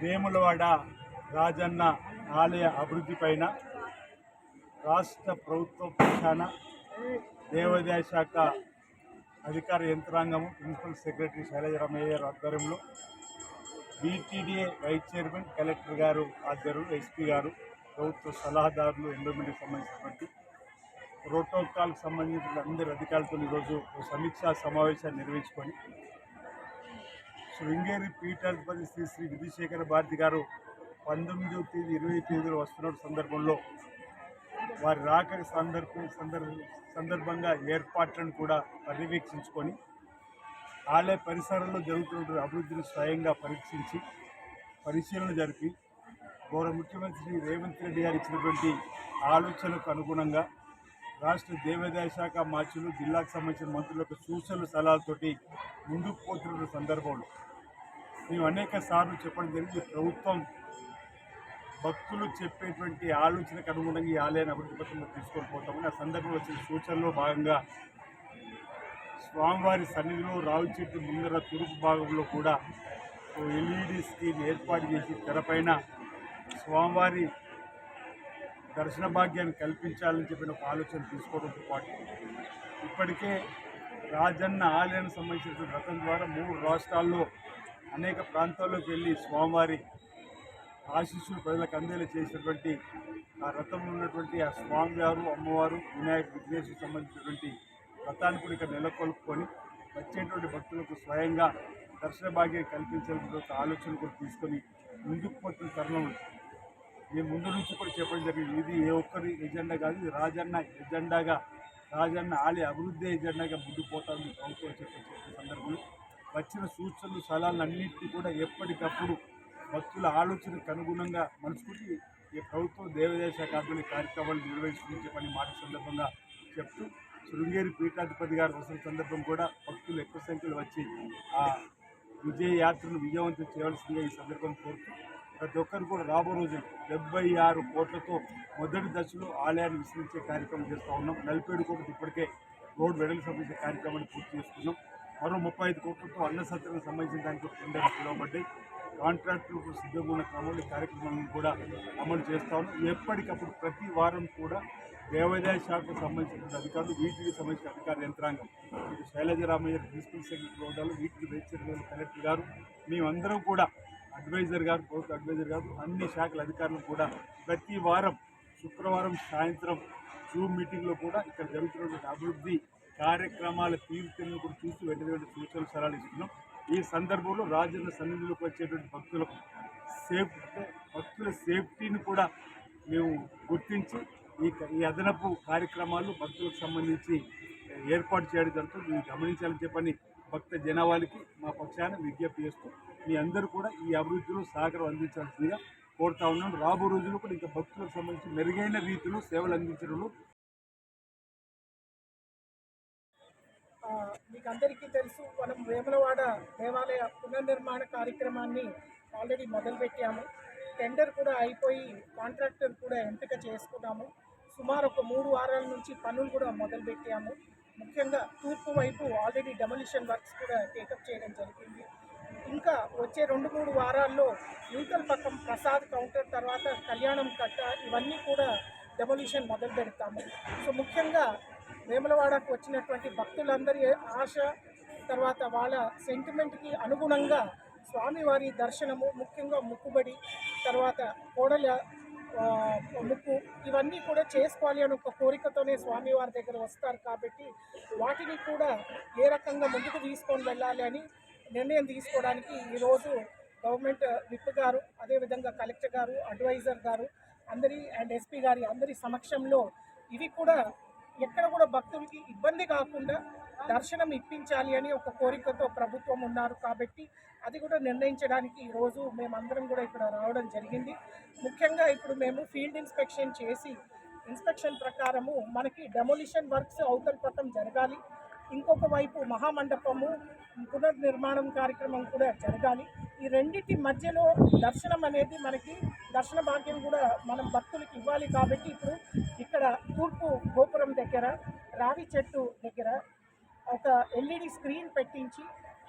వేములవాడ రాజన్న ఆలయ అభివృద్ధి పైన రాష్ట్ర ప్రభుత్వ పక్షాన దేవాదాయ శాఖ అధికార యంత్రాంగము ప్రిన్సిపల్ సెక్రటరీ శైలజరామయ్య గారి ఆధ్వర్యంలో బీటీడీఏ వైస్ చైర్మన్ కలెక్టర్ గారు ఆధ్వర్యంలో ఎస్పీ గారు ప్రభుత్వ సలహాదారులు ఎండోమెంట్కి సంబంధించినటువంటి ప్రోటోకాల్కి సంబంధించిన అందరి అధికారులతో ఈరోజు సమీక్షా సమావేశాన్ని నిర్వహించుకొని శృంగేరి పీఠాధిపతి శ్రీ శ్రీ విధుశేఖర భారతి గారు పంతొమ్మిదవ తేదీ ఇరవై తేదీలో వస్తున్న సందర్భంలో వారి రాక సందర్భం సందర్భ సందర్భంగా ఏర్పాట్లను కూడా పర్యవేక్షించుకొని ఆలయ పరిసరాల్లో జరుగుతున్న అభివృద్ధిని స్వయంగా పరీక్షించి పరిశీలన జరిపి గౌరవ ముఖ్యమంత్రి శ్రీ రేవంత్ రెడ్డి గారు ఇచ్చినటువంటి ఆలోచనకు అనుగుణంగా రాష్ట్ర దేవాదాయ శాఖ మార్చులు జిల్లాకు సంబంధించిన మంత్రులకు సూచనలు సలహాలతోటి ముందుకు పోతున్న సందర్భంలో మేము అనేక సార్లు చెప్పడం జరిగింది. ప్రభుత్వం భక్తులు చెప్పేటువంటి ఆలోచనకు అనుగుణంగా ఈ ఆలయాన్ని అభివృద్ధి పత్రంలో తీసుకొని పోతామని ఆ సందర్భంలో వచ్చిన సూచనలో భాగంగా స్వామివారి సన్నిధిలో రావి చెట్టు ముందర తూర్పు భాగంలో కూడా ఓ ఎల్ఈడి స్క్రీన్ ఏర్పాటు చేసి తెరపైన స్వామివారి దర్శన భాగ్యాన్ని కల్పించాలని చెప్పిన ఒక ఆలోచన తీసుకోవడంతో పాటు ఇప్పటికే రాజన్న ఆలయానికి సంబంధించిన రథం ద్వారా మూడు రాష్ట్రాల్లో అనేక ప్రాంతాల్లోకి వెళ్ళి స్వామివారి ఆశీస్సులు ప్రజలకు అందేలా చేసినటువంటి ఆ రథంలో ఉన్నటువంటి ఆ స్వామివారు అమ్మవారు వినాయక విఘ్నేశ్వరికి సంబంధించినటువంటి రథాన్ని కూడా ఇక్కడ నెలకొల్పుకొని వచ్చేటువంటి భక్తులకు స్వయంగా దర్శన భాగ్యం కల్పించాలని ఒక ఆలోచన కూడా తీసుకొని ముందుకు పోతున్న తరుణం మేము ముందు నుంచి కూడా చెప్పడం జరిగింది. ఇది ఏ ఒక్కరి ఎజెండా కాదు ఇది రాజన్న ఎజెండాగా రాజన్న ఆలయ అభివృద్ధి ఎజెండాగా ముందుకు పోతామని ప్రభుత్వం చెప్పే సందర్భంలో. వచ్చిన సూచనలు సలహాలన్నింటినీ కూడా ఎప్పటికప్పుడు భక్తుల ఆలోచనకు అనుగుణంగా మనసుకుంటే ఈ ప్రభుత్వం దేవాదాయ శాఖ ఆధ్వర్యంలో కార్యక్రమాలు నిర్వహిస్తుందని చెప్పని మాట సందర్భంగా చెప్తూ శృంగేరి పీఠాధిపతి గారు వస్తున్న సందర్భం కూడా భక్తులు ఎక్కువ సంఖ్యలో వచ్చి ఆ విజయ యాత్రను విజయవంతం చేయవలసిందిగా ఈ సందర్భం కోరుతూ ప్రతి ఒక్కరు కూడా రాబో రోజు డెబ్బై ఆరు కోట్లతో మొదటి దశలో ఆలయాన్ని విస్తరించే కార్యక్రమం చేస్తూ ఉన్నాం. నలభై ఏడు ఇప్పటికే రోడ్ వెడల్కి సంబంధించిన కార్యక్రమాన్ని పూర్తి చేసుకున్నాం. మరో ముప్పై ఐదు కోట్లతో అన్న సత్రం సంబంధించిన దానికి టెండర్లు పిలువబడ్డాయి కాంట్రాక్టులకు సిద్ధంగా ఉన్న క్రమంలో ఈ కార్యక్రమాలను కూడా అమలు చేస్తా ఉన్నాం. ఎప్పటికప్పుడు ప్రతి వారం కూడా దేవాదాయ శాఖకు సంబంధించిన అధికారులు వీటికి సంబంధించిన అధికార యంత్రాంగం ఇటు శైలజరామయ్య ప్రిన్సిపల్ సెక్రటరీ హోదాలు వీటికి వైస్ కలెక్టర్ గారు మేమందరం కూడా అడ్వైజర్ గారు ప్రభుత్వ అడ్వైజర్ గారు అన్ని శాఖల అధికారులు కూడా ప్రతి వారం శుక్రవారం సాయంత్రం జూమ్ మీటింగ్లో కూడా ఇక్కడ జరుగుతున్నటువంటి అభివృద్ధి కార్యక్రమాల తీర్థను కూడా చూసి వెంటనే వెంటనే సూచనలు సలహాలు ఇస్తున్నాం. ఈ సందర్భంలో రాజన్న సన్నిధిలోకి వచ్చేటువంటి భక్తులకు సేఫ్ భక్తుల సేఫ్టీని కూడా మేము గుర్తించి ఈ ఈ అదనపు కార్యక్రమాలు భక్తులకు సంబంధించి ఏర్పాటు చేయడం జరుగుతుంది. మీరు గమనించాలని చెప్పని భక్త జనాభాలకి మా పక్షాన విజ్ఞప్తి చేస్తూ మీ అందరూ కూడా ఈ అభివృద్ధిలో సహకారం అందించాల్సిందిగా కోరుతా ఉన్నాం. రాబో రోజుల్లో కూడా ఇంకా భక్తులకు సంబంధించి మెరుగైన రీతిలో సేవలు అందించడంలో మీకు అందరికీ తెలుసు మనం వేములవాడ దేవాలయ పునర్నిర్మాణ కార్యక్రమాన్ని ఆల్రెడీ మొదలుపెట్టాము. టెండర్ కూడా అయిపోయి కాంట్రాక్టర్ కూడా ఎంపిక చేసుకున్నాము. సుమారు ఒక మూడు వారాల నుంచి పనులు కూడా మొదలుపెట్టాము. ముఖ్యంగా తూర్పు వైపు ఆల్రెడీ డెమలిషన్ వర్క్స్ కూడా టేకప్ చేయడం జరిగింది. ఇంకా వచ్చే రెండు మూడు వారాల్లో యూతల పక్కం ప్రసాద్ కౌంటర్ తర్వాత కళ్యాణం కట్ట ఇవన్నీ కూడా డెమొలిషన్ మొదలు పెడతాము. సో ముఖ్యంగా వేములవాడకు వచ్చినటువంటి భక్తులందరి ఆశ తర్వాత వాళ్ళ సెంటిమెంట్కి అనుగుణంగా స్వామివారి దర్శనము ముఖ్యంగా ముక్కుబడి తర్వాత కోడల ముక్కు ఇవన్నీ కూడా చేసుకోవాలి అని ఒక కోరికతోనే స్వామివారి దగ్గర వస్తారు కాబట్టి వాటిని కూడా ఏ రకంగా ముందుకు తీసుకొని వెళ్ళాలి అని నిర్ణయం తీసుకోవడానికి ఈరోజు గవర్నమెంట్ విప్ గారు అదేవిధంగా కలెక్టర్ గారు అడ్వైజర్ గారు అందరి అండ్ ఎస్పీ గారి అందరి సమక్షంలో ఇవి కూడా ఎక్కడ కూడా భక్తులకి ఇబ్బంది కాకుండా దర్శనం ఇప్పించాలి అని ఒక కోరికతో ప్రభుత్వం ఉన్నారు కాబట్టి అది కూడా నిర్ణయించడానికి ఈరోజు మేమందరం కూడా ఇక్కడ రావడం జరిగింది. ముఖ్యంగా ఇప్పుడు మేము ఫీల్డ్ ఇన్స్పెక్షన్ చేసి ఇన్స్పెక్షన్ ప్రకారము మనకి డెమోలిషన్ వర్క్స్ అవతల పక్కన జరగాలి. ఇంకొక వైపు మహామండపము పునర్నిర్మాణం కార్యక్రమం కూడా జరగాలి. ఈ రెండింటి మధ్యలో దర్శనం అనేది మనకి దర్శన భాగ్యం కూడా మనం భక్తులకు ఇవ్వాలి కాబట్టి ఇప్పుడు ఇక్కడ తూర్పు గోపురం దగ్గర రావి చెట్టు దగ్గర ఒక ఎల్ఈడి స్క్రీన్ పెట్టించి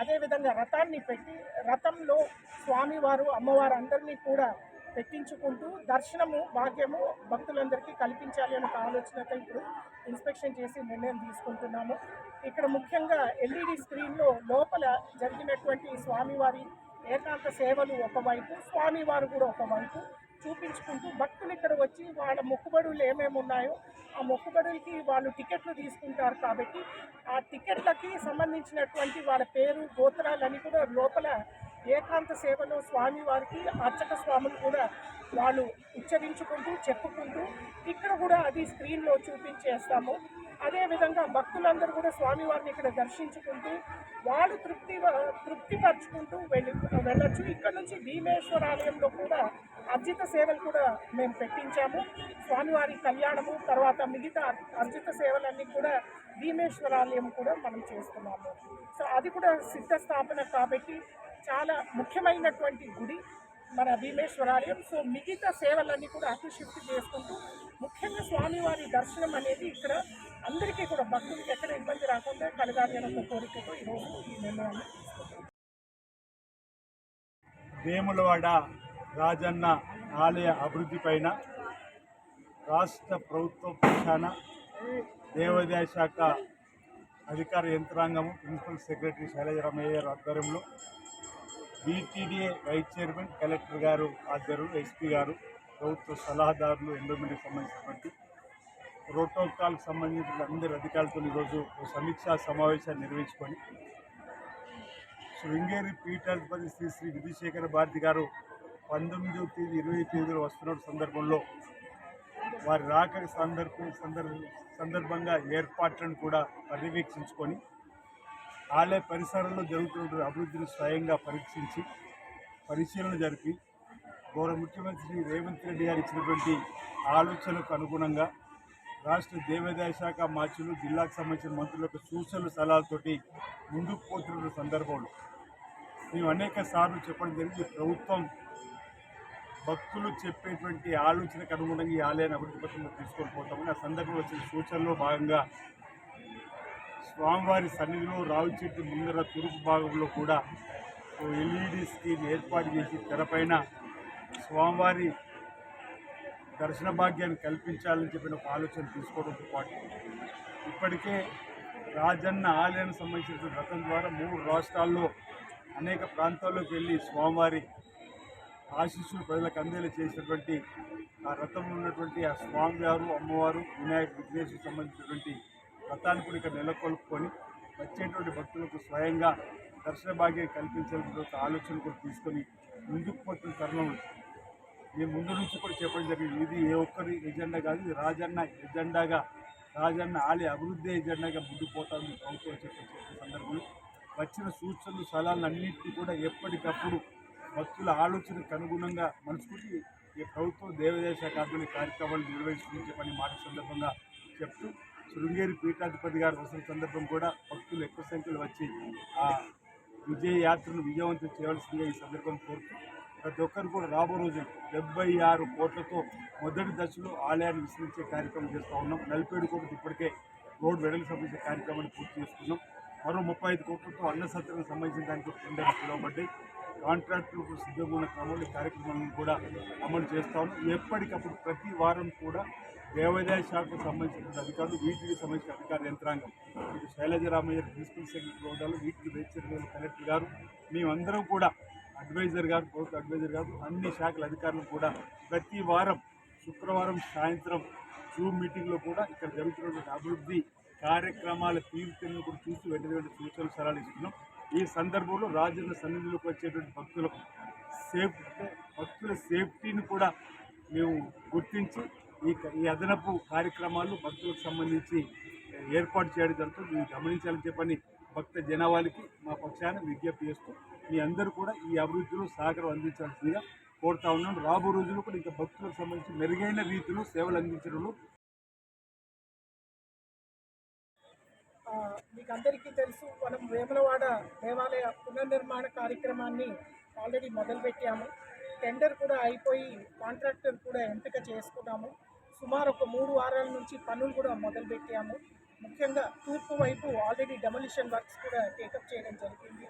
అదేవిధంగా రథాన్ని పెట్టి రథంలో స్వామివారు అమ్మవారు అందరినీ కూడా పెట్టించుకుంటూ దర్శనము భాగ్యము భక్తులందరికీ కల్పించాలి అనే ఆలోచనతో ఇప్పుడు ఇన్స్పెక్షన్ చేసి నిర్ణయం తీసుకుంటున్నాము. ఇక్కడ ముఖ్యంగా ఎల్ఈడి స్క్రీన్లో లోపల జరిగినటువంటి స్వామివారి ఏకాంత సేవలు ఒకవైపు స్వామివారు కూడా ఒకవైపు చూపించుకుంటూ భక్తులు ఇక్కడ వచ్చి వాళ్ళ మొక్కుబడులు ఏమేమి ఉన్నాయో ఆ మొక్కుబడులకి వాళ్ళు టికెట్లు తీసుకుంటారు కాబట్టి ఆ టికెట్లకి సంబంధించినటువంటి వాళ్ళ పేరు గోత్రాలని కూడా లోపల ఏకాంత సేవలో స్వామి వారికి అర్చక స్వాములు కూడా వాళ్ళు ఉచ్చరించుకుంటూ చెప్పుకుంటూ ఇక్కడ కూడా అది స్క్రీన్లో చూపించేస్తాము. అదేవిధంగా భక్తులందరూ కూడా స్వామివారిని ఇక్కడ దర్శించుకుంటూ వాళ్ళు తృప్తి తృప్తిపరచుకుంటూ వెళ్ళి వెళ్ళొచ్చు. ఇక్కడ నుంచి భీమేశ్వర ఆలయంలో కూడా అర్జిత సేవలు కూడా మేము పెట్టించాము. స్వామివారి కళ్యాణము తర్వాత మిగతా అర్జిత సేవలన్నీ కూడా భీమేశ్వర ఆలయం కూడా మనం చేస్తున్నాము. సో అది కూడా సిద్ధ స్థాపన కాబట్టి చాలా ముఖ్యమైనటువంటి గుడి మన భీమేశ్వరాలయం. సో మిగతా సేవలన్నీ కూడా అటు షిఫ్ట్ చేసుకుంటూ ముఖ్యంగా స్వామివారి దర్శనం అనేది ఇక్కడ అందరికీ కూడా భక్తులకి ఎక్కడ ఇబ్బంది రాకుండా కలగాలి అన్న కోరికతో ఈరోజు ఈ నిర్ణయాన్ని వేములవాడ రాజన్న ఆలయ అభివృద్ధి పైన రాష్ట్ర ప్రభుత్వ పక్షాన దేవాదాయ శాఖ అధికార యంత్రాంగము ప్రిన్సిపల్ సెక్రటరీ శైలజరామయ్య గారి ఆధ్వర్యంలో బీటీడీఏ వైస్ చైర్మన్ కలెక్టర్ గారు ఆధ్వర్యంలో ఎస్పీ గారు ప్రభుత్వ సలహాదారులు ఎండోమెంట్కి సంబంధించినటువంటి ప్రోటోకాల్ సంబంధించిన అందరి అధికారులతో ఈరోజు సమీక్షా సమావేశాన్ని నిర్వహించుకొని శృంగేరి పీఠాధిపతి శ్రీ శ్రీ విధుశేఖర భారతి గారు పంతొమ్మిదవ తేదీ ఇరవై తేదీలో వస్తున్న సందర్భంలో వారి రాక సందర్భం సందర్భ సందర్భంగా ఏర్పాట్లను కూడా పర్యవేక్షించుకొని ఆలయ పరిసరాల్లో జరుగుతున్న అభివృద్ధిని స్వయంగా పరీక్షించి పరిశీలన జరిపి గౌరవ ముఖ్యమంత్రి శ్రీ రేవంత్ రెడ్డి గారు ఇచ్చినటువంటి ఆలోచనకు అనుగుణంగా రాష్ట్ర దేవాదాయ శాఖ మార్చులు జిల్లాకు సంబంధించిన మంత్రులకు సూచనలు సలహాలతోటి ముందుకు పోతున్న సందర్భంలో మేము అనేక సార్లు చెప్పడం జరిగింది. ప్రభుత్వం భక్తులు చెప్పేటువంటి ఆలోచనకు అనుగుణంగా ఈ ఆలయాన్ని అభివృద్ధి పత్రంలో తీసుకొని పోతామని ఆ సందర్భంలో వచ్చిన సూచనలో భాగంగా స్వామివారి సన్నిధిలో రావి చెట్టు ముందర తూర్పు భాగంలో కూడా ఓ ఎల్ఈడి స్క్రీన్ ఏర్పాటు చేసి తెరపైన స్వామివారి దర్శన భాగ్యాన్ని కల్పించాలని చెప్పిన ఒక ఆలోచన తీసుకోవడంతో పాటు ఇప్పటికే రాజన్న ఆలయానికి సంబంధించిన రథం ద్వారా మూడు రాష్ట్రాల్లో అనేక ప్రాంతాల్లోకి వెళ్ళి స్వామివారి ఆశీస్సులు ప్రజలకు అందేలా చేసినటువంటి ఆ రథంలో ఉన్నటువంటి ఆ స్వామివారు అమ్మవారు వినాయక విఘ్నేశ్వరికి సంబంధించినటువంటి రథాన్ని కూడా ఇక్కడ నెలకొల్పుకొని వచ్చేటువంటి భక్తులకు స్వయంగా దర్శన భాగ్యం కల్పించాలని ఆలోచన కూడా తీసుకొని ముందుకు పోతున్న తరుణంలో మేము ముందు నుంచి కూడా చెప్పడం జరిగింది. ఇది ఏ ఒక్కరి ఎజెండా కాదు ఇది రాజన్న ఎజెండాగా రాజన్న ఆలయ అభివృద్ధి ఎజెండాగా ముందుకు పోతామని ప్రభుత్వం చెప్పే సందర్భంలో వచ్చిన సూచనలు సలహాలు అన్నింటినీ కూడా ఎప్పటికప్పుడు భక్తుల ఆలోచనకు అనుగుణంగా మనసుకుని ఈ ప్రభుత్వం దేవాదాయ శాఖ ఆధ్వర్యంలో కార్యక్రమాలు నిర్వహిస్తుందని చెప్పని మాట సందర్భంగా చెప్తూ శృంగేరి పీఠాధిపతి గారు వసిన సందర్భం కూడా భక్తులు ఎక్కువ సంఖ్యలో వచ్చి ఆ విజయ యాత్రను విజయవంతం చేయవలసిందిగా ఈ సందర్భం కోరుతూ ప్రతి ఒక్కరు కూడా రాబో రోజు డెబ్బై ఆరు కోట్లతో మొదటి దశలో ఆలయాన్ని విస్తరించే కార్యక్రమం చేస్తూ ఉన్నాం. నలభై ఏడు ఇప్పటికే రోడ్డు వెడలకు సంబంధించిన కార్యక్రమాన్ని పూర్తి చేసుకున్నాం. మరో ముప్పై ఐదు కోట్లతో అన్న సత్రం సంబంధించిన దానికి టెండర్లు పిలువబడ్డాయి. కాంట్రాక్టులకు సిద్ధంగా ఉన్న క్రమంలో కార్యక్రమాలను కూడా అమలు చేస్తా ఉన్నాం. ఎప్పటికప్పుడు ప్రతి వారం కూడా దేవాదాయ శాఖకు సంబంధించిన అధికారులు వీటికి సంబంధించిన అధికార యంత్రాంగం ఇటు శైలజరామయ్య ప్రిన్సిపల్ సెక్రటరీ హోదాలో వీటికి వైస్ కలెక్టర్ గారు మేమందరం కూడా అడ్వైజర్ గారు ప్రభుత్వ అడ్వైజర్ గారు అన్ని శాఖల అధికారులు కూడా ప్రతి వారం శుక్రవారం సాయంత్రం జూమ్ మీటింగ్లో కూడా ఇక్కడ జరుగుతున్నటువంటి అభివృద్ధి కార్యక్రమాల తీరుతెన్నులు కూడా చూసి వెంటనే వెంటనే సూచనలు సలహాలు ఇస్తున్నాం. ఈ సందర్భంలో రాజన్న సన్నిధిలోకి వచ్చేటువంటి భక్తులకు సేఫ్టీ భక్తుల సేఫ్టీని కూడా మేము గుర్తించి ఈ ఈ అదనపు కార్యక్రమాలు భక్తులకు సంబంధించి ఏర్పాటు చేయడం జరుగుతుంది. మీరు గమనించాలని చెప్పని భక్త జనాభాలకి మా పక్షాన విజ్ఞప్తి చేస్తూ మీ అందరూ కూడా ఈ అభివృద్ధిలో సహకారం అందించాల్సిందిగా కోరుతా ఉన్నాం రాబో రోజుల్లో కూడా ఇంకా భక్తులకు సంబంధించి మెరుగైన రీతిలో సేవలు అందించడంలో మీకు అందరికీ తెలుసు మనం వేములవాడ దేవాలయ పునర్నిర్మాణ కార్యక్రమాన్ని ఆల్రెడీ మొదలుపెట్టాము. టెండర్ కూడా అయిపోయి కాంట్రాక్టర్ కూడా ఎంపిక చేసుకున్నాము. సుమారు ఒక మూడు వారాల నుంచి పనులు కూడా మొదలుపెట్టాము. ముఖ్యంగా తూర్పు వైపు ఆల్రెడీ డెమలిషన్ వర్క్స్ కూడా టేకప్ చేయడం జరిగింది.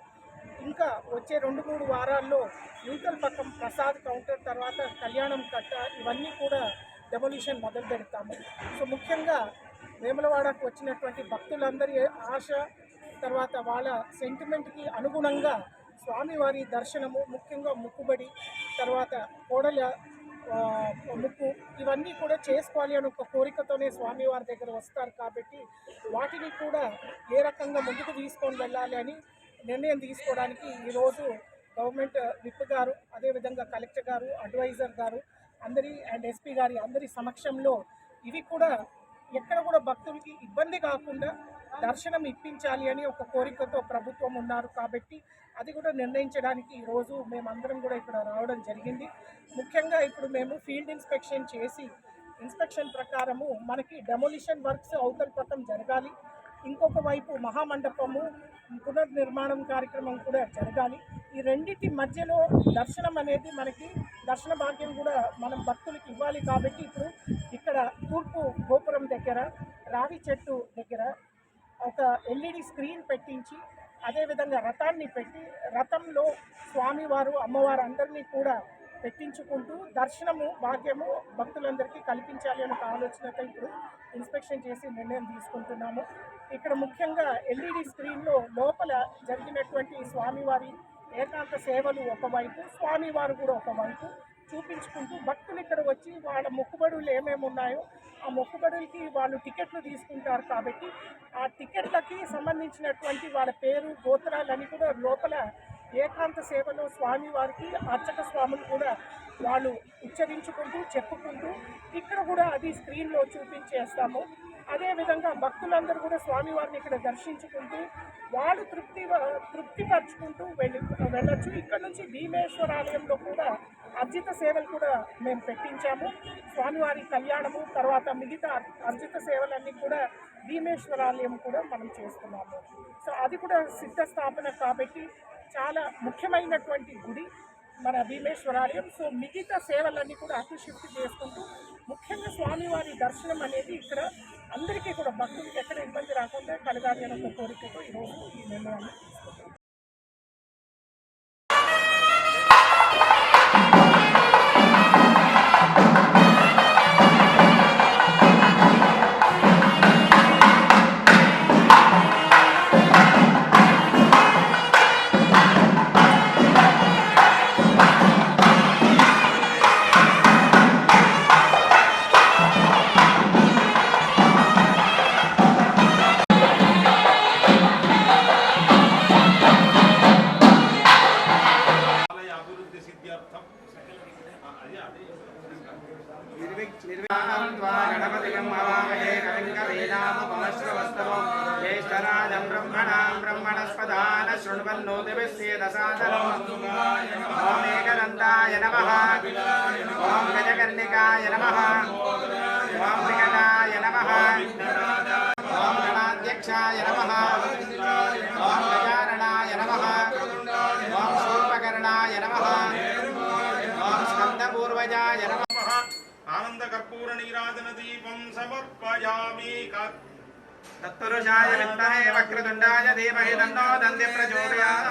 ఇంకా వచ్చే రెండు మూడు వారాల్లో యూతల్ పక్కం ప్రసాద్ కౌంటర్ తర్వాత కళ్యాణం కట్ట ఇవన్నీ కూడా డెమొలిషన్ మొదలు పెడతాము. సో ముఖ్యంగా వేములవాడకు వచ్చినటువంటి భక్తులందరి ఆశ తర్వాత వాళ్ళ సెంటిమెంట్కి అనుగుణంగా స్వామివారి దర్శనము ముఖ్యంగా ముక్కుబడి తర్వాత కోడల ముక్కు ఇవన్నీ కూడా చేసుకోవాలి అని ఒక కోరికతోనే స్వామివారి దగ్గర వస్తారు కాబట్టి వాటిని కూడా ఏ రకంగా ముందుకు తీసుకొని వెళ్ళాలి అని నిర్ణయం తీసుకోవడానికి ఈరోజు గవర్నమెంట్ విప్ గారు అదేవిధంగా కలెక్టర్ గారు అడ్వైజర్ గారు అందరి అండ్ ఎస్పీ గారి అందరి సమక్షంలో ఇది కూడా ఎక్కడ కూడా భక్తులకి ఇబ్బంది కాకుండా దర్శనం ఇప్పించాలి అని ఒక కోరికతో ప్రభుత్వం ఉన్నారు కాబట్టి అది కూడా నిర్ణయించడానికి ఈరోజు మేమందరం కూడా ఇక్కడ రావడం జరిగింది. ముఖ్యంగా ఇప్పుడు మేము ఫీల్డ్ ఇన్స్పెక్షన్ చేసి ఇన్స్పెక్షన్ ప్రకారము మనకి డెమోలిషన్ వర్క్స్ అవతల పక్కన జరగాలి. ఇంకొక వైపు మహామండపము పునర్నిర్మాణం కార్యక్రమం కూడా జరగాలి. ఈ రెండింటి మధ్యలో దర్శనం అనేది మనకి దర్శన భాగ్యం కూడా మనం భక్తులకి ఇవ్వాలి కాబట్టి ఇప్పుడు ఇక్కడ తూర్పు గోపురం దగ్గర రావి చెట్టు దగ్గర ఒక ఎల్ఈడి స్క్రీన్ పెట్టించి అదేవిధంగా రథాన్ని పెట్టి రథంలో స్వామివారు అమ్మవారు అందరినీ కూడా పెట్టించుకుంటూ దర్శనము భాగ్యము భక్తులందరికీ కల్పించాలి అనే ఆలోచనతో ఇప్పుడు ఇన్స్పెక్షన్ చేసి నిర్ణయం తీసుకుంటున్నాము. ఇక్కడ ముఖ్యంగా ఎల్ఈడి స్క్రీన్లో లోపల జరిగినటువంటి స్వామివారి ఏకాంత సేవలు ఒకవైపు స్వామివారు కూడా ఒకవైపు చూపించుకుంటూ భక్తులు ఇక్కడ వచ్చి వాళ్ళ మొక్కుబడులు ఏమేమి ఉన్నాయో ఆ మొక్కుబడులకి వాళ్ళు టికెట్లు తీసుకుంటారు కాబట్టి ఆ టికెట్లకి సంబంధించినటువంటి వాళ్ళ పేరు గోత్రాలని కూడా లోపల ఏకాంత సేవలో స్వామి వారికి అర్చక స్వాములు కూడా వాళ్ళు ఉచ్చరించుకుంటూ చెప్పుకుంటూ ఇక్కడ కూడా అది స్క్రీన్లో చూపించేస్తాము. అదేవిధంగా భక్తులందరూ కూడా స్వామివారిని ఇక్కడ దర్శించుకుంటూ వాళ్ళు తృప్తి తృప్తిపరచుకుంటూ వెళ్ళి వెళ్ళొచ్చు. ఇక్కడ నుంచి భీమేశ్వర ఆలయంలో కూడా అర్జిత సేవలు కూడా మేము పెట్టించాము. స్వామివారి కళ్యాణము తర్వాత మిగతా అర్జిత సేవలన్నీ కూడా భీమేశ్వరాలయం కూడా మనం చేస్తున్నాము. సో అది కూడా సిద్ధ స్థాపన కాబట్టి చాలా ముఖ్యమైనటువంటి గుడి మన భీమేశ్వరాలయం సో మిగతా సేవలన్నీ కూడా అటు షిఫ్ట్ చేసుకుంటూ ముఖ్యంగా స్వామివారి దర్శనం అనేది ఇక్కడ అందరికీ కూడా భక్తులకి ఎక్కడ ఇబ్బంది రాకుండా కలగాలి అనే ఒక కోరికతో ఈరోజు ఈ నిర్ణయాన్ని గజకర్ణికాయ నమః. ఓం వికటాయ నమః. ఓం గణాధ్యక్షాయ నమః. ఓం గజాననాయ నమః. ఓం స్కందపూర్వజాయ నమః ఆనంద కర్పూర నీరాజన దీపం సమర్పయామి తత్పురుషాయ విద్మహే వక్రతుండాయ ధీమహి తన్నో దంతి ప్రచోదయాత్.